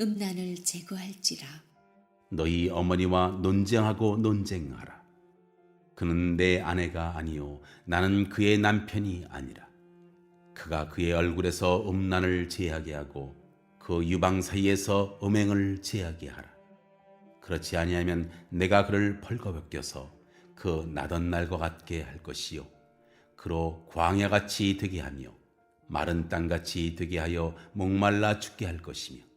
음란을 제거할지라 너희 어머니와 논쟁하고 논쟁하라. 그는 내 아내가 아니요 나는 그의 남편이 아니라. 그가 그의 얼굴에서 음란을 제하게 하고 그 유방 사이에서 음행을 제하게 하라. 그렇지 아니하면 내가 그를 벌거벗겨서 그 나던 날과 같게 할 것이요 그로 광야같이 되게 하며 마른 땅같이 되게 하여 목말라 죽게 할 것이며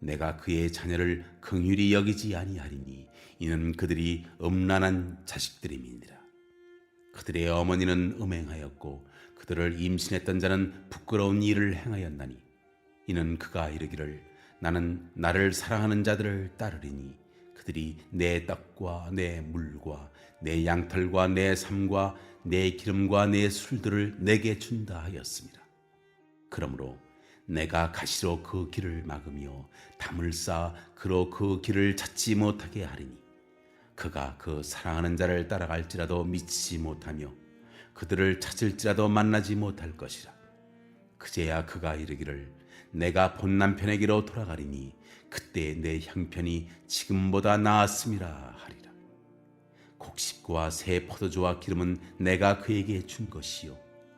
내가 그의 자녀를 긍휼히 여기지 아니하리니 이는 그들이 음란한 자식들임이니라 그들의 어머니는 음행하였고 그들을 임신했던 자는 부끄러운 일을 행하였나니 이는 그가 이르기를 나는 나를 사랑하는 자들을 따르리니 그들이 내 떡과 내 물과 내 양털과 내 삶과 내 기름과 내 술들을 내게 준다 하였습니다. 그러므로 내가 가시로 그 길을 막으며 담을 쌓아 그로 그 길을 찾지 못하게 하리니 그가 그 사랑하는 자를 따라갈지라도 미치지 못하며 그들을 찾을지라도 만나지 못할 것이라. 그제야 그가 이르기를 내가 본 남편에게로 돌아가리니 그때 내 형편이 지금보다 나았음이라 하리라. 곡식과 새 포도주와 기름은 내가 그에게 준 것이요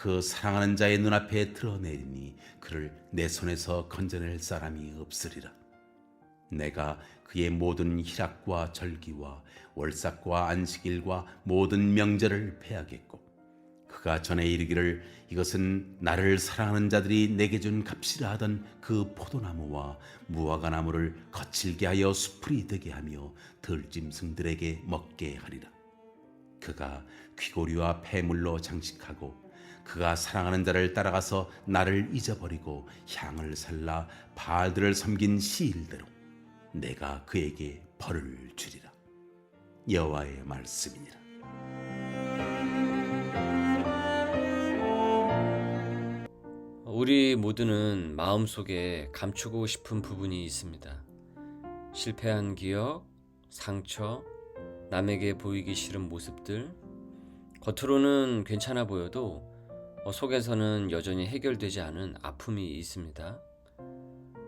그 사랑하는 자의 눈앞에 드러내리니 그를 내 손에서 건져낼 사람이 없으리라. 내가 그의 모든 희락과 절기와 월삭과 안식일과 모든 명절을 패하겠고 그가 전에 이르기를 이것은 나를 사랑하는 자들이 내게 준 값이라 하던 그 포도나무와 무화과 나무를 거칠게 하여 수풀이 되게 하며 들짐승들에게 먹게 하리라. 그가 귀고리와 폐물로 장식하고 그가 사랑하는 자를 따라가서 나를 잊어버리고 향을 살라 바알들을 섬긴 시일대로 내가 그에게 벌을 주리라 여호와의 말씀이니라 우리 모두는 마음속에 감추고 싶은 부분이 있습니다. 실패한 기억, 상처, 남에게 보이기 싫은 모습들, 겉으로는 괜찮아 보여도 어, 속에서는 여전히 해결되지 않은 아픔이 있습니다.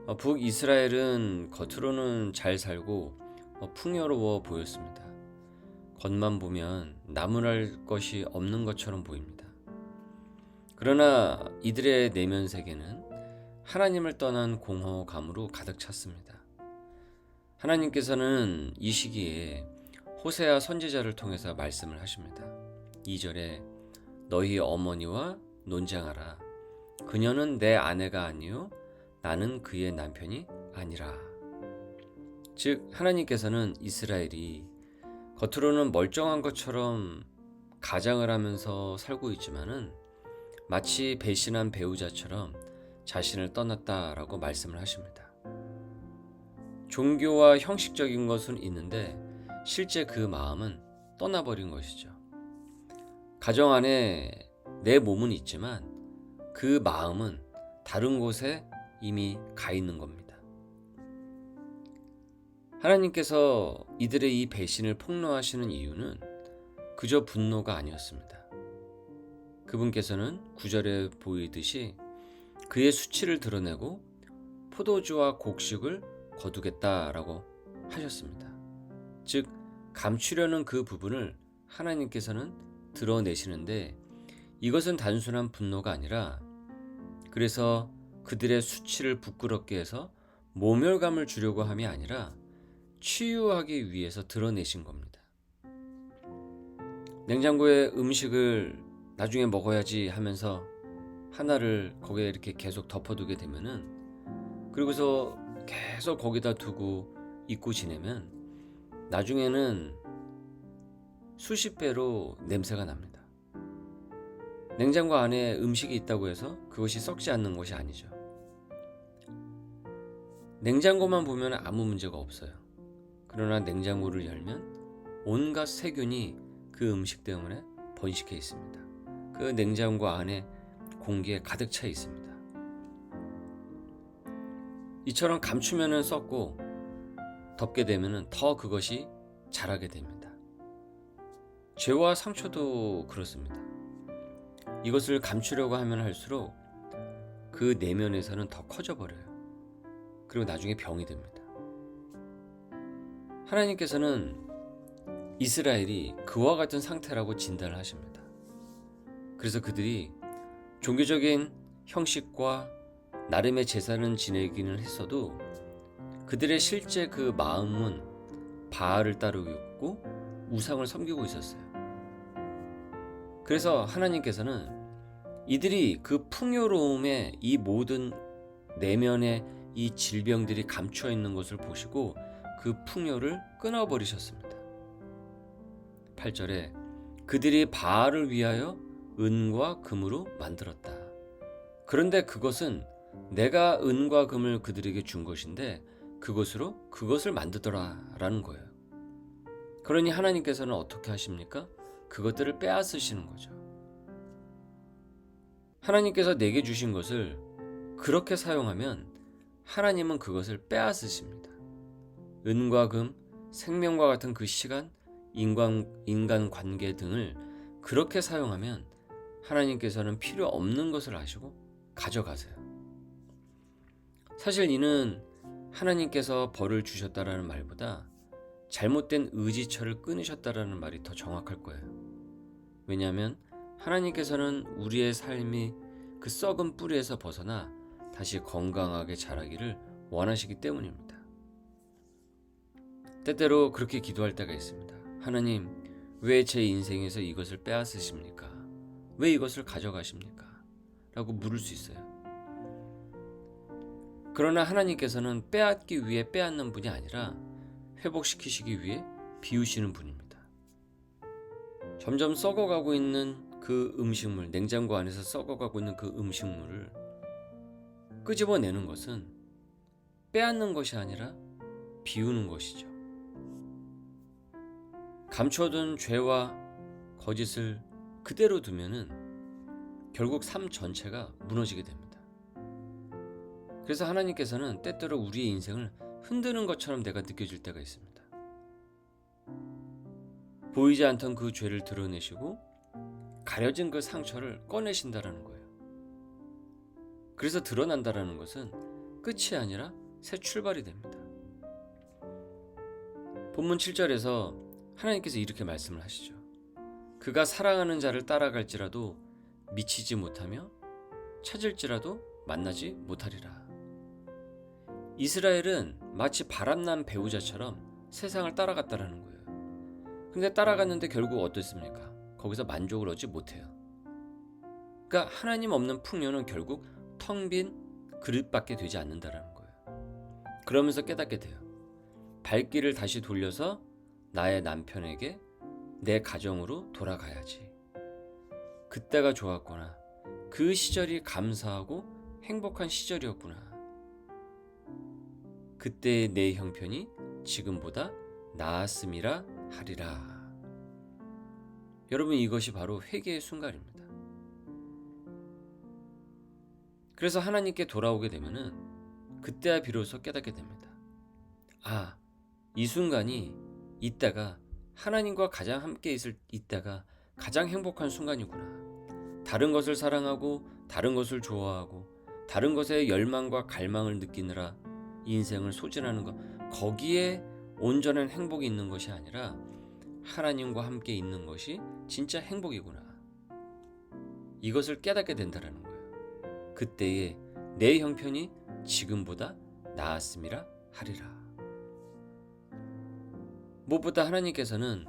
어, 북이스라엘은 겉으로는 잘 살고 어, 풍요로워 보였습니다. 겉만 보면 나무랄 것이 없는 것처럼 보입니다. 그러나 이들의 내면 세계는 하나님을 떠난 공허감으로 가득 찼습니다. 하나님께서는 이 시기에 호세아 선지자를 통해서 말씀을 하십니다. 2절에 너희 어머니와 논쟁하라. 그녀는 내 아내가 아니요 나는 그의 남편이 아니라. 즉 하나님께서는 이스라엘이 겉으로는 멀쩡한 것처럼 가장을 하면서 살고 있지만은 마치 배신한 배우자처럼 자신을 떠났다라고 말씀을 하십니다. 종교와 형식적인 것은 있는데 실제 그 마음은 떠나버린 것이죠. 가정 안에 내 몸은 있지만 그 마음은 다른 곳에 이미 가 있는 겁니다. 하나님께서 이들의 이 배신을 폭로하시는 이유는 그저 분노가 아니었습니다. 그분께서는 구절에 보이듯이 그의 수치를 드러내고 포도주와 곡식을 거두겠다라고 하셨습니다. 즉, 감추려는 그 부분을 하나님께서는 드러내시는데 이것은 단순한 분노가 아니라 그래서 그들의 수치를 부끄럽게 해서 모멸감을 주려고 함이 아니라 치유하기 위해서 드러내신 겁니다. 냉장고에 음식을 나중에 먹어야지 하면서 하나를 거기에 이렇게 계속 덮어두게 되면은 그리고서 계속 거기다 두고 잊고 지내면 나중에는 수십 배로 냄새가 납니다. 냉장고 안에 음식이 있다고 해서 그것이 썩지 않는 것이 아니죠. 냉장고만 보면 아무 문제가 없어요. 그러나 냉장고를 열면 온갖 세균이 그 음식 때문에 번식해 있습니다. 그 냉장고 안에 공기에 가득 차 있습니다. 이처럼 감추면은 썩고 덮게 되면은 더 그것이 자라게 됩니다. 죄와 상처도 그렇습니다. 이것을 감추려고 하면 할수록 그 내면에서는 더 커져 버려요. 그리고 나중에 병이 됩니다. 하나님께서는 이스라엘이 그와 같은 상태라고 진단을 하십니다. 그래서 그들이 종교적인 형식과 나름의 제사는 지내기는 했어도 그들의 실제 그 마음은 바알을 따르고 있고 우상을 섬기고 있었어요. 그래서 하나님께서는 이들이 그 풍요로움에 이 모든 내면의 이 질병들이 감춰 있는 것을 보시고 그 풍요를 끊어버리셨습니다. 8절에 그들이 바알을 위하여 은과 금으로 만들었다. 그런데 그것은 내가 은과 금을 그들에게 준 것인데 그것으로 그것을 만들더라 라는 거예요. 그러니 하나님께서는 어떻게 하십니까? 그것들을 빼앗으시는 거죠. 하나님께서 내게 주신 것을 그렇게 사용하면 하나님은 그것을 빼앗으십니다. 은과 금, 생명과 같은 그 시간, 인간, 인간 관계 등을 그렇게 사용하면 하나님께서는 필요 없는 것을 아시고 가져가세요. 사실 이는 하나님께서 벌을 주셨다라는 말보다 잘못된 의지처를 끊으셨다라는 말이 더 정확할 거예요. 왜냐하면 하나님께서는 우리의 삶이 그 썩은 뿌리에서 벗어나 다시 건강하게 자라기를 원하시기 때문입니다. 때때로 그렇게 기도할 때가 있습니다. 하나님, 왜 제 인생에서 이것을 빼앗으십니까? 왜 이것을 가져가십니까? 라고 물을 수 있어요. 그러나 하나님께서는 빼앗기 위해 빼앗는 분이 아니라 회복시키시기 위해 비우시는 분입니다. 점점 썩어가고 있는 그 음식물, 냉장고 안에서 썩어가고 있는 그 음식물을 끄집어내는 것은 빼앗는 것이 아니라 비우는 것이죠. 감춰둔 죄와 거짓을 그대로 두면은 결국 삶 전체가 무너지게 됩니다. 그래서 하나님께서는 때때로 우리의 인생을 흔드는 것처럼 내가 느껴질 때가 있습니다. 보이지 않던 그 죄를 드러내시고 가려진 그 상처를 꺼내신다라는 거예요. 그래서 드러난다라는 것은 끝이 아니라 새 출발이 됩니다. 본문 7절에서 하나님께서 이렇게 말씀을 하시죠. 그가 사랑하는 자를 따라갈지라도 미치지 못하며 찾을지라도 만나지 못하리라. 이스라엘은 마치 바람난 배우자처럼 세상을 따라갔다라는 거예요. 근데 따라갔는데 결국 어떻습니까? 거기서 만족을 얻지 못해요. 그러니까 하나님 없는 풍요는 결국 텅 빈 그릇밖에 되지 않는다라는 거예요. 그러면서 깨닫게 돼요. 발길을 다시 돌려서 나의 남편에게 내 가정으로 돌아가야지. 그때가 좋았구나. 그 시절이 감사하고 행복한 시절이었구나. 그때의 내 형편이 지금보다 나았음이라 하리라. 여러분 이것이 바로 회개의 순간입니다. 그래서 하나님께 돌아오게 되면은 그때야 비로소 깨닫게 됩니다. 아, 이 순간이 이때가 하나님과 가장 함께 있을 이때가 가장 행복한 순간이구나. 다른 것을 사랑하고 다른 것을 좋아하고 다른 것에 열망과 갈망을 느끼느라 인생을 소진하는 것 거기에 온전한 행복이 있는 것이 아니라 하나님과 함께 있는 것이 진짜 행복이구나. 이것을 깨닫게 된다라는 거예요. 그때에 내 형편이 지금보다 나았음이라 하리라. 무엇보다 하나님께서는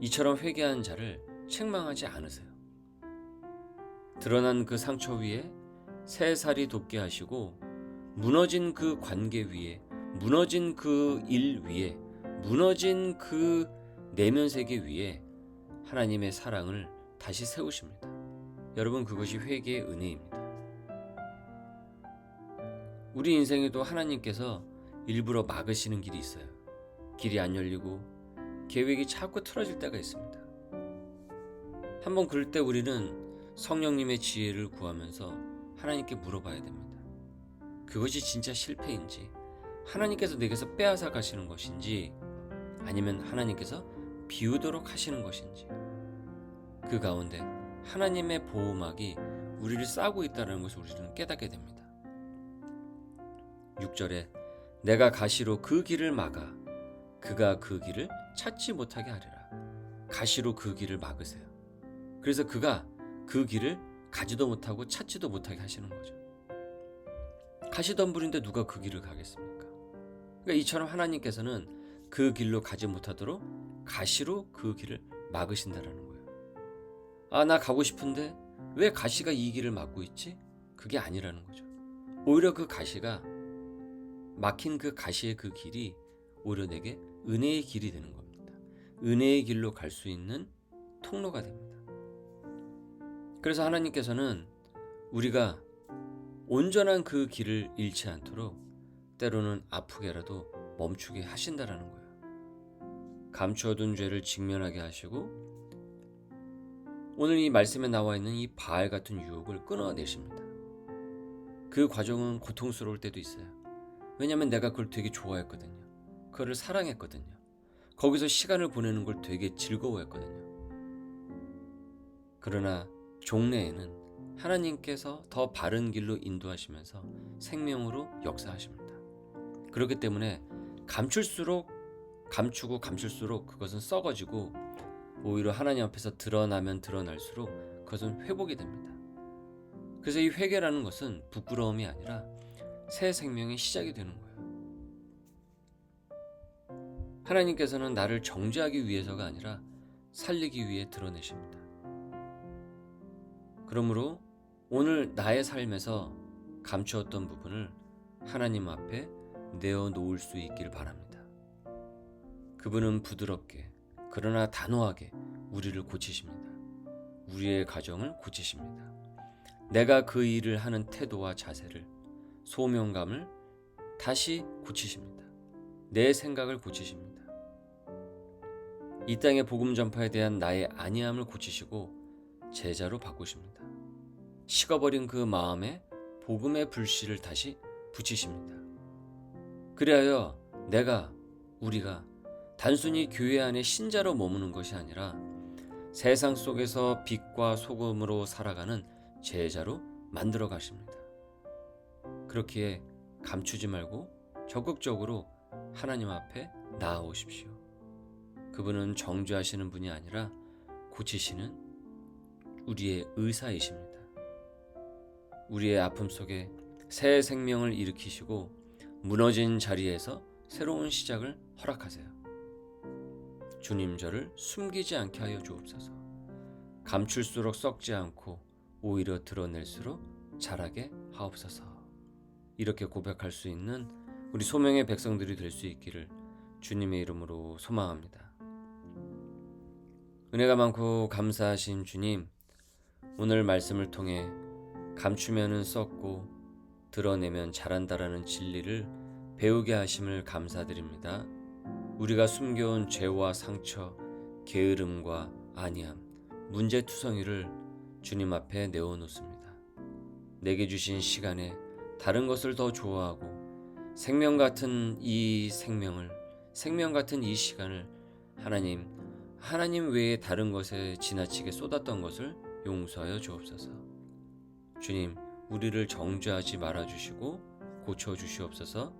이처럼 회개한 자를 책망하지 않으세요. 드러난 그 상처 위에 새 살이 돋게 하시고 무너진 그 관계 위에 무너진 그 일 위에 무너진 그 내면 세계 위에 하나님의 사랑을 다시 세우십니다. 여러분 그것이 회개의 은혜입니다. 우리 인생에도 하나님께서 일부러 막으시는 길이 있어요. 길이 안 열리고 계획이 자꾸 틀어질 때가 있습니다. 한번 그럴 때 우리는 성령님의 지혜를 구하면서 하나님께 물어봐야 됩니다. 그것이 진짜 실패인지, 하나님께서 내게서 빼앗아 가시는 것인지, 아니면 하나님께서 비우도록 하시는 것인지, 그 가운데 하나님의 보호막이 우리를 싸고 있다는 것을 우리는 깨닫게 됩니다. 6절에 내가 가시로 그 길을 막아 그가 그 길을 찾지 못하게 하리라. 가시로 그 길을 막으세요. 그래서 그가 그 길을 가지도 못하고 찾지도 못하게 하시는 거죠. 가시덤불인데 누가 그 길을 가겠습니까? 그러니까 이처럼 하나님께서는 그 길로 가지 못하도록 가시로 그 길을 막으신다라는 거예요. 아, 나 가고 싶은데 왜 가시가 이 길을 막고 있지? 그게 아니라는 거죠. 오히려 그 가시가 막힌 그 가시의 그 길이 오히려 내게 은혜의 길이 되는 겁니다. 은혜의 길로 갈 수 있는 통로가 됩니다. 그래서 하나님께서는 우리가 온전한 그 길을 잃지 않도록 때로는 아프게라도 멈추게 하신다라는 거예요. 감추어둔 죄를 직면하게 하시고 오늘 이 말씀에 나와 있는 이 바알 같은 유혹을 끊어내십니다. 그 과정은 고통스러울 때도 있어요. 왜냐하면 내가 그걸 되게 좋아했거든요. 그거를 사랑했거든요. 거기서 시간을 보내는 걸 되게 즐거워했거든요. 그러나 종래에는 하나님께서 더 바른 길로 인도하시면서 생명으로 역사하십니다. 그렇기 때문에 감출수록 감추고 감출수록 그것은 썩어지고 오히려 하나님 앞에서 드러나면 드러날수록 그것은 회복이 됩니다. 그래서 이 회개라는 것은 부끄러움이 아니라 새 생명의 시작이 되는 거예요. 하나님께서는 나를 정죄하기 위해서가 아니라 살리기 위해 드러내십니다. 그러므로 오늘 나의 삶에서 감추었던 부분을 하나님 앞에 내어 놓을 수 있길 바랍니다. 그분은 부드럽게 그러나 단호하게 우리를 고치십니다. 우리의 가정을 고치십니다. 내가 그 일을 하는 태도와 자세를 소명감을 다시 고치십니다. 내 생각을 고치십니다. 이 땅의 복음 전파에 대한 나의 안이함을 고치시고 제자로 바꾸십니다. 식어버린 그 마음에 복음의 불씨를 다시 붙이십니다. 그리하여 내가 우리가 단순히 교회 안에 신자로 머무는 것이 아니라 세상 속에서 빛과 소금으로 살아가는 제자로 만들어 가십니다. 그렇기에 감추지 말고 적극적으로 하나님 앞에 나아오십시오. 그분은 정죄하시는 분이 아니라 고치시는 우리의 의사이십니다. 우리의 아픔 속에 새 생명을 일으키시고 무너진 자리에서 새로운 시작을 허락하세요. 주님 저를 숨기지 않게 하여 주옵소서. 감출수록 썩지 않고 오히려 드러낼수록 자라게 하옵소서. 이렇게 고백할 수 있는 우리 소명의 백성들이 될 수 있기를 주님의 이름으로 소망합니다. 은혜가 많고 감사하신 주님, 오늘 말씀을 통해 감추면은 썩고 드러내면 자란다라는 진리를 배우게 하심을 감사드립니다. 우리가 숨겨온 죄와 상처, 게으름과 아니함, 문제투성이를 주님 앞에 내어놓습니다. 내게 주신 시간에 다른 것을 더 좋아하고 생명 같은 이 생명을 생명 같은 이 시간을 하나님 하나님 외에 다른 것에 지나치게 쏟았던 것을 용서하여 주옵소서. 주님, 우리를 정죄하지 말아 주시고 고쳐 주시옵소서.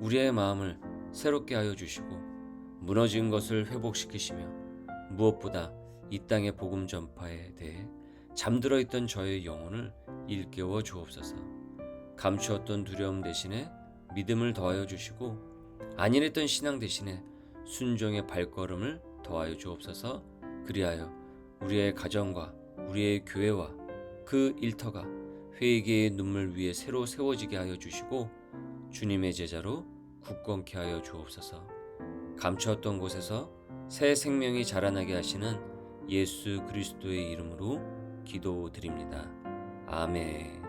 우리의 마음을 새롭게 하여 주시고 무너진 것을 회복시키시며 무엇보다 이 땅의 복음 전파에 대해 잠들어 있던 저의 영혼을 일깨워 주옵소서. 감추었던 두려움 대신에 믿음을 더하여 주시고 안일했던 신앙 대신에 순종의 발걸음을 더하여 주옵소서. 그리하여 우리의 가정과 우리의 교회와 그 일터가 회개의 눈물 위에 새로 세워지게 하여 주시고 주님의 제자로 굳건케 하여 주옵소서. 감추었던 곳에서 새 생명이 자라나게 하시는 예수 그리스도의 이름으로 기도드립니다. 아멘.